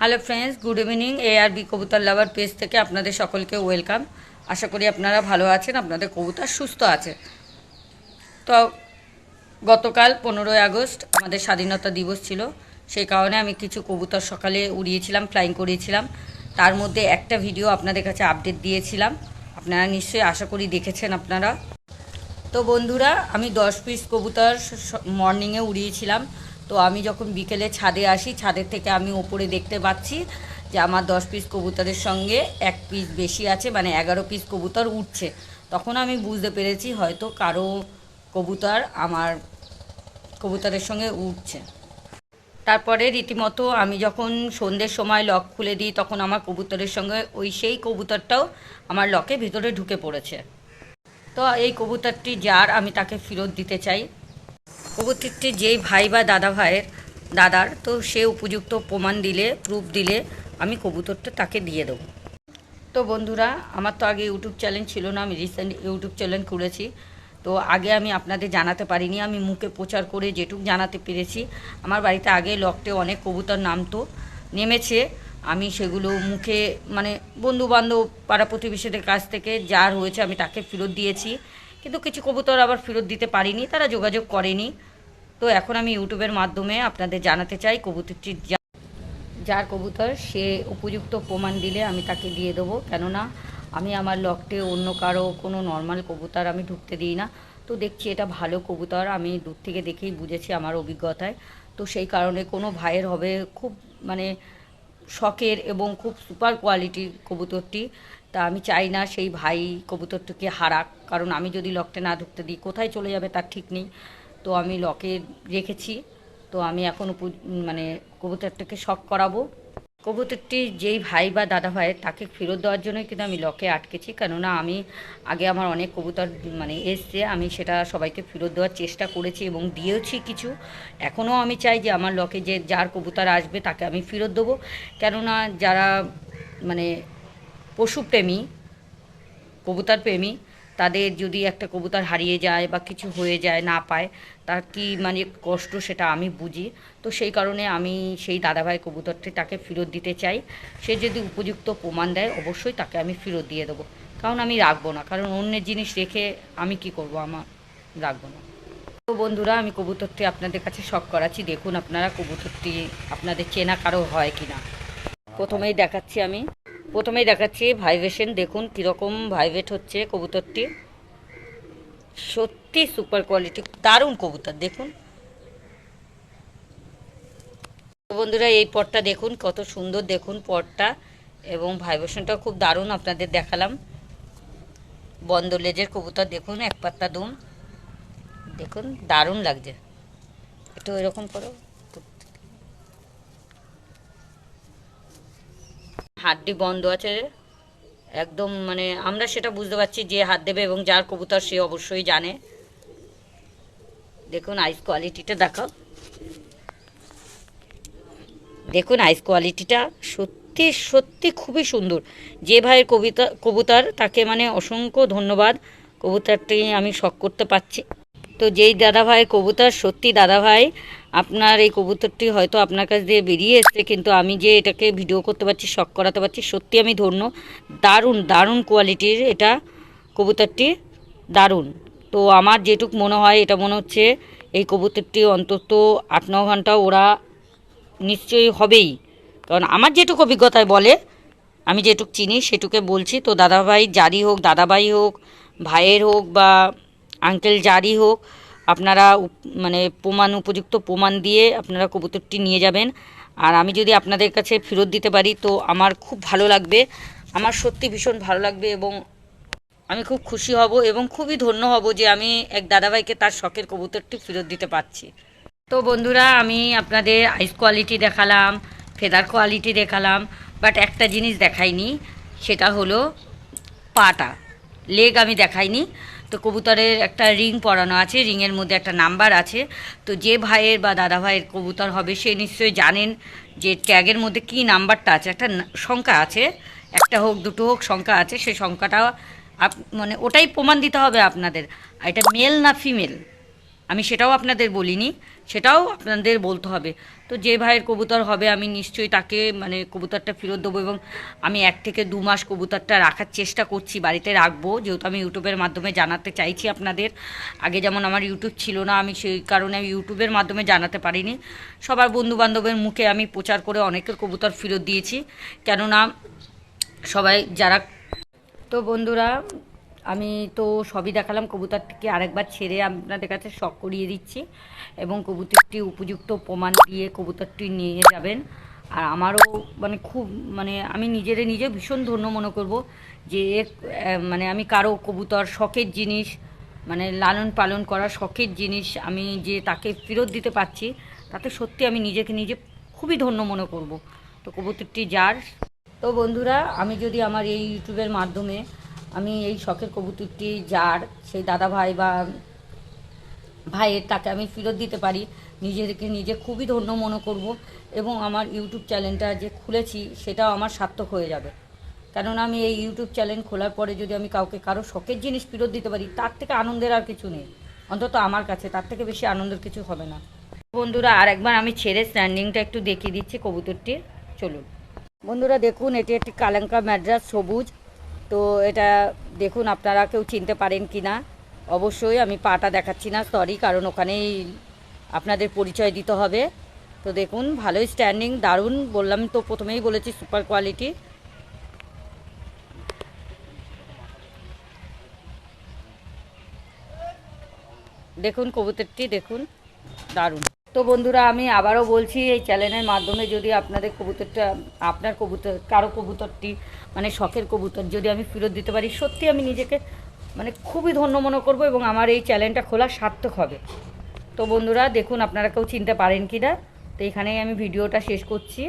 Hello friends good evening A R B কবুতর lover page থেকে আপনাদের সকলকে ওয়েলকাম আশা করি আপনারা ভালো আছেন, আপনাদের কবুতর সুস্থ আছে। তো গতকাল পনেরোই আগস্ট আমাদের স্বাধীনতা দিবস ছিল, সেই কারণে আমি কিছু কবুতর সকালে উড়িয়েছিলাম ফ্লাইং করিয়েছিলাম। তার মধ্যে একটা ভিডিও আপনাদের কাছে আপডেট দিয়েছিলাম। আপনারা নিশ্চয়ই আশা করি দেখেছেন আপনারা। তো বন্ধুরা, আমি দশ পিস কবুতর মর্নিংয়ে উড়িয়েছিলাম। তো আমি যখন বিকেলে ছাদে আসি, ছাদের থেকে আমি ওপরে দেখতে পাচ্ছি যে আমার দশ পিস কবুতরের সঙ্গে এক পিস বেশি আছে মানে এগারো পিস কবুতর উঠছে। তখন আমি বুঝতে পেরেছি হয়তো কারও কবুতর আমার কবুতরের সঙ্গে উঠছে। তারপরে রীতিমতো আমি যখন সন্ধ্যের সময় লক খুলে দিই, তখন আমার কবুতরের সঙ্গে ওই সেই কবুতরটাও আমার লকে ভিতরে ঢুকে পড়েছে। তো এই কবুতরটি যার, আমি তাকে ফেরত দিতে চাই। কবুতরটি যেই ভাই বা দাদা ভাইয়ের দাদার, তো সে উপযুক্ত প্রমাণ দিলে প্রুফ দিলে আমি কবুতরটা তাকে দিয়ে দেবো। তো বন্ধুরা, আমার তো আগে ইউটিউব চ্যানেল ছিল না, আমি রিসেন্ট ইউটিউব চ্যানেল খুলেছি। তো আগে আমি আপনাদের জানাতে পারিনি, আমি মুখে প্রচার করে যেটুক জানাতে পেরেছি। আমার বাড়িতে আগে লকটে অনেক কবুতর নামতো, নেমেছে। আমি সেগুলো মুখে মানে বন্ধু বান্ধব পাড়া প্রতিবেশীদের কাছ থেকে যার হয়েছে আমি তাকে ফেরত দিয়েছি। কিন্তু কিছু কবুতর আবার ফেরত দিতে পারিনি, তারা যোগাযোগ করেনি। তো এখন আমি ইউটিউবের মাধ্যমে আপনাদের জানাতে চাই, কবুতরটির যা- যার কবুতর, সে উপযুক্ত প্রমাণ দিলে আমি তাকে দিয়ে দেবো। কেননা আমি আমার লকটে অন্য কারও কোনো নর্মাল কবুতর আমি ঢুকতে দিই না। তো দেখছি এটা ভালো কবুতর, আমি দূর থেকে দেখেই বুঝেছি আমার অভিজ্ঞতায়। তো সেই কারণে কোনো ভাইয়ের হবে খুব মানে শখের এবং খুব সুপার কোয়ালিটির কবুতরটি। তা আমি চাই না সেই ভাই কবুতরটিকে হারাক, কারণ আমি যদি লকটে না ঢুকতে দিই, কোথায় চলে যাবে তার ঠিক নেই। তো আমি লকে রেখেছি। তো আমি এখন মানে কবুতরটাকে শখ করাবো। কবুতরটি যেই ভাই বা দাদা ভাই তাকে ফেরত দেওয়ার জন্যই কিন্তু আমি লকে আটকেছি। কেননা আমি আগে আমার অনেক কবুতর মানে এসছে, আমি সেটা সবাইকে ফেরত দেওয়ার চেষ্টা করেছি এবং দিয়েওছি কিছু। এখনও আমি চাই যে আমার লকে যে যার কবুতর আসবে তাকে আমি ফেরত দেবো। কেননা যারা মানে পশুপ্রেমী কবুতর প্রেমী তাদের যদি একটা কবুতর হারিয়ে যায় বা কিছু হয়ে যায়, না পায়, তার কি মানে কষ্ট সেটা আমি বুঝি। তো সেই কারণে আমি সেই দাদাভাই কবুতরটি তাকে ফেরত দিতে চাই। সে যদি উপযুক্ত প্রমাণ দেয়, অবশ্যই তাকে আমি ফেরত দিয়ে দেবো। কারণ আমি রাখব না, কারণ অন্যের জিনিস রেখে আমি কি করব? আমার রাখব না। তো বন্ধুরা, আমি কবুতরটি আপনাদের কাছে শখ করাচ্ছি। দেখুন আপনারা কবুতরটি, আপনাদের চেনা কারও হয় কি না প্রথমেই দেখাচ্ছি আমি। প্রথমেই দেখাচ্ছি ভাইব্রেশন দেখুন কীরকম ভাইব্রেট হচ্ছে কবুতরটি। সত্যি সুপার কোয়ালিটি দারুণ কবুতর, দেখুন। বন্ধুরা, এই পটটা দেখুন, কত সুন্দর দেখুন পটটা, এবং ভাইব্রেশনটা খুব দারুণ আপনাদের দেখালাম। বন্ধ লেজের কবুতর, দেখুন, এক পাত্তা দুম। দেখুন, দারুণ লাগছে। একটু এরকম করো। হাড্ডি বন্ধ আছে। একদম মানে আমরা সেটা বুঝতে পারছি যে হাত দেবে এবং যার কবুতর সে অবশ্যই জানে। দেখুন আইস কোয়ালিটিটা দেখাও। দেখুন আইস কোয়ালিটিটা সত্যি সত্যি খুবই সুন্দর। যে ভাইয়ের কবিতা, কবুতর, তাকে মানে অসংখ্য ধন্যবাদ। কবুতরটি আমি শখ করতে পারছি। তো যেই দাদা ভাই কবুতর, সত্যি দাদা ভাই আপনার এই কবুতরটি হয়তো আপনার কাছ দিয়ে বেরিয়ে এসছে, কিন্তু আমি যে এটাকে ভিডিও করতে পারছি, শখ করাতে পারছি, সত্যি আমি ধন্য। দারুণ দারুণ কোয়ালিটির এটা কবুতরটি, দারুণ। তো আমার যেটুক মনে হয়, এটা মনে হচ্ছে এই কবুতরটি অন্তত আট, ন ঘণ্টা ওরা নিশ্চয়ই হবেই। কারণ আমার যেটুকু অভিজ্ঞতায় বলে, আমি যেটুক চিনি সেটুকে বলছি। তো দাদাভাই যারই হোক, দাদাভাই হোক, ভাইয়ের হোক বা আঙ্কেল যারই হোক আপনারা মানে প্রমাণ, উপযুক্ত প্রমাণ দিয়ে আপনারা কবুতরটি নিয়ে যাবেন। আর আমি যদি আপনাদের কাছে ফেরত দিতে পারি, তো আমার খুব ভালো লাগবে। আমার সত্যি ভীষণ ভালো লাগবে এবং আমি খুব খুশি হব এবং খুবই ধন্য হব যে আমি এক দাদাভাইকে তার শখের কবুতরটি ফেরত দিতে পারছি। তো বন্ধুরা, আমি আপনাদের আইস কোয়ালিটি দেখালাম ফেদার কোয়ালিটি দেখালাম বাট একটা জিনিস দেখাইনি, সেটা হলো পাটা। লেগ আমি দেখাইনি। তো কবুতরের একটা রিং পরানো আছে, রিংয়ের মধ্যে একটা নাম্বার আছে। তো যে ভাইয়ের বা দাদা ভাইয়ের কবুতর হবে সে নিশ্চয়ই জানেন যে ট্যাগের মধ্যে কি নাম্বারটা আছে। একটা সংখ্যা আছে, একটা হোক, দুটো হোক, সংখ্যা আছে। সেই সংখ্যাটা আপ মানে ওটাই প্রমাণ দিতে হবে আপনাদের। এটা মেল না ফিমেল আমি সেটাও আপনাদের বলিনি, সেটাও আপনাদের বলতে হবে। তো যে ভাইয়ের কবুতর হবে, আমি নিশ্চয়ই তাকে মানে কবুতরটা ফেরত দেবো এবং আমি এক থেকে দু মাস কবুতরটা রাখার চেষ্টা করছি, বাড়িতে রাখব। যেহেতু আমি ইউটিউবের মাধ্যমে জানাতে চাইছি আপনাদের, আগে যেমন আমার ইউটিউব ছিল না, আমি সেই কারণে আমি ইউটিউবের মাধ্যমে জানাতে পারিনি। সবার বন্ধু বান্ধবের মুখে আমি প্রচার করে অনেকের কবুতর ফেরত দিয়েছি। কেননা সবাই যারা তো বন্ধুরা আমি তো সবই দেখালাম, কবুতরটিকে আরেকবার ছেড়ে আপনাদের কাছে শখ করিয়ে দিচ্ছি এবং কবুতরটি উপযুক্ত প্রমাণ দিয়ে কবুতরটি নিয়ে যাবেন। আর আমারও মানে খুব মানে আমি নিজেরে নিজে ভীষণ ধন্য মনে করব যে মানে আমি কারও কবুতর শখের জিনিস মানে লালন পালন করা শখের জিনিস আমি যে তাকে ফেরত দিতে পারছি, তাতে সত্যি আমি নিজেকে নিজে খুবই ধন্য মনে করব। তো কবুতরটি যার। তো বন্ধুরা, আমি যদি আমার এই ইউটিউবের মাধ্যমে আমি এই শখের কবুতরটি, যার সেই দাদা ভাই বা ভাইয়ের তাকে আমি ফেরত দিতে পারি, নিজেকে নিজে খুবই ধন্য মনে করব এবং আমার ইউটিউব চ্যানেলটা যে খুলেছি সেটাও আমার সার্থক হয়ে যাবে। কেননা আমি এই ইউটিউব চ্যানেল খোলার পরে যদি আমি কাউকে কারও শখের জিনিস ফেরত দিতে পারি, তার থেকে আনন্দের আর কিছু নেই। অন্তত আমার কাছে তার থেকে বেশি আনন্দের কিছু হবে না। বন্ধুরা, আর একবার আমি ছেড়ে স্ট্যান্ডিংটা একটু দেখিয়ে দিচ্ছি কবুতরটির। চলুন। বন্ধুরা, দেখুন, এটি একটি কালাঙ্কা ম্যাড্রাস সবুজ। তো এটা দেখুন আপনারা কেউ চিনতে পারেন কি না। অবশ্যই আমি পাটা দেখাচ্ছি না সরি কারণ ওখানেই আপনাদের পরিচয় দিতে হবে। তো দেখুন, ভালোই স্ট্যান্ডিং দারুণ, বললাম তো প্রথমেই বলেছি সুপার কোয়ালিটি দেখুন, কবুতরটি দেখুন, দারুণ। তো বন্ধুরা, আমি আবারও বলছি, এই চ্যানেলের মাধ্যমে যদি আপনাদের কবুতরটা, আপনার কবুতর, কারও কবুতরটি মানে শখের কবুতর যদি আমি ফেরত দিতে পারি, সত্যি আমি নিজেকে মানে খুবই ধন্য মনে করব এবং আমার এই চ্যানেলটা খোলা সার্থক হবে। তো বন্ধুরা, দেখুন আপনারা কেউ চিনতে পারেন কি না তো এখানেই আমি ভিডিওটা শেষ করছি।